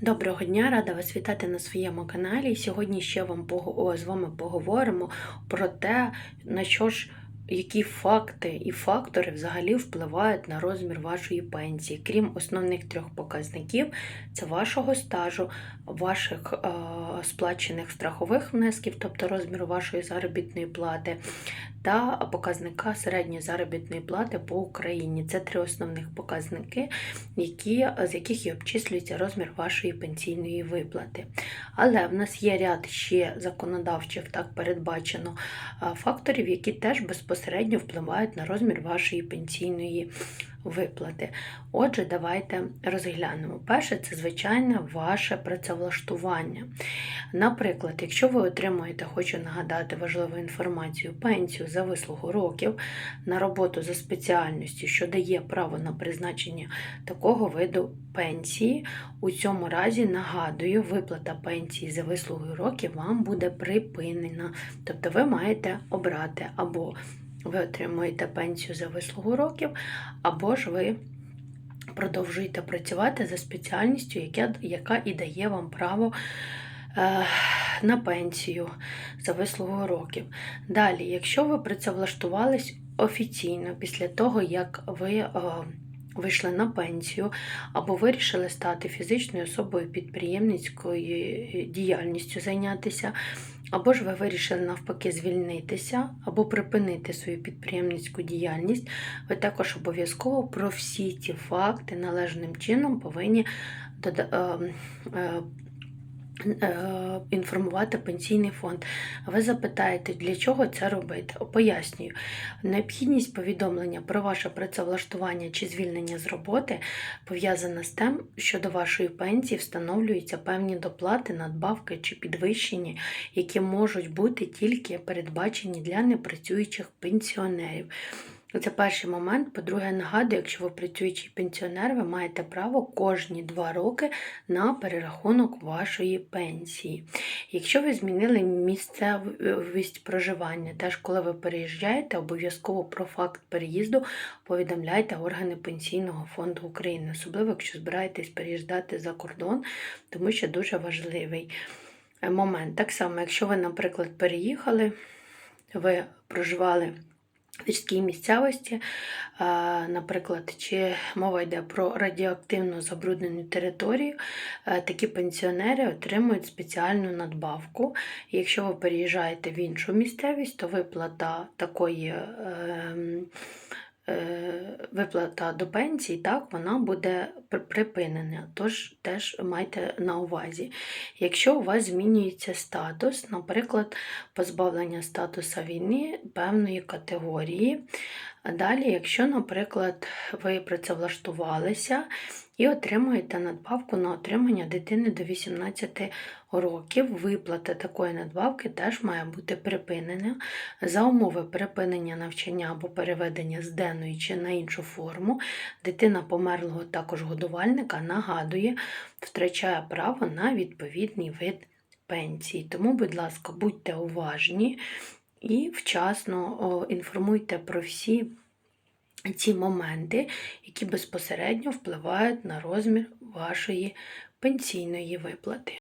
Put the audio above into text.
Доброго дня, рада вас вітати на своєму каналі. Сьогодні ще вам з вами поговоримо про те, на що ж які факти і фактори взагалі впливають на розмір вашої пенсії, крім основних трьох показників: це вашого стажу, ваших е, сплачених страхових внесків, тобто розміру вашої заробітної плати, та показника середньої заробітної плати по Україні. Це три основних показники, які, з яких і обчислюється розмір вашої пенсійної виплати. Але в нас є ряд ще законодавчих, так передбачено факторів, які теж безпосередньо впливають на розмір вашої пенсійної виплати. Отже, давайте розглянемо. Перше, це звичайне ваше працевлаштування. Наприклад, якщо ви отримуєте, хочу нагадати важливу інформацію, пенсію за вислугу років на роботу за спеціальністю, що дає право на призначення такого виду пенсії, у цьому разі нагадую, виплата пенсії за вислугою років вам буде припинена. Тобто ви маєте обрати або ви отримуєте пенсію за вислугу років, або ж ви продовжуєте працювати за спеціальністю, яка, яка і дає вам право е, на пенсію за вислугу років. Далі, якщо ви працевлаштувались офіційно після того, як ви е, вийшли на пенсію, або вирішили стати фізичною особою підприємницькою діяльністю зайнятися, або ж ви вирішили навпаки звільнитися, або припинити свою підприємницьку діяльність, ви також обов'язково про всі ці факти належним чином повинні дода- е, е, е, інформувати пенсійний фонд. Ви запитаєте, для чого це робити? Пояснюю. Необхідність повідомлення про ваше працевлаштування чи звільнення з роботи пов'язана з тим, що до вашої пенсії встановлюються певні доплати, надбавки чи підвищення, які можуть бути тільки передбачені для непрацюючих пенсіонерів. Це перший момент. По-друге, нагадую, якщо ви працюючий пенсіонер, ви маєте право кожні два роки на перерахунок вашої пенсії. Якщо ви змінили місцевість проживання, теж коли ви переїжджаєте, обов'язково про факт переїзду повідомляйте органи Пенсійного фонду України, особливо якщо збираєтесь переїжджати за кордон, тому що дуже важливий е, момент. Так само, якщо ви, наприклад, переїхали, ви проживали в гірській місцевості, наприклад, чи мова йде про радіоактивно забруднену територію, такі пенсіонери отримують спеціальну надбавку. Якщо ви переїжджаєте в іншу місцевість, то виплата такої. Е, Виплата до пенсії, так, вона буде припинена, тож теж майте на увазі. Якщо у вас змінюється статус, наприклад, позбавлення статуса війни певної категорії. Далі, якщо, наприклад, ви працевлаштувалися і отримуєте надбавку на отримання дитини до 18 років, виплата такої надбавки теж має бути припинена. За умови припинення навчання або переведення з денної чи на іншу форму, дитина померлого також годувальника нагадує, втрачає право на відповідний вид пенсії. Тому, будь ласка, будьте уважні і вчасно інформуйте про всі ці моменти, які безпосередньо впливають на розмір вашої пенсійної виплати.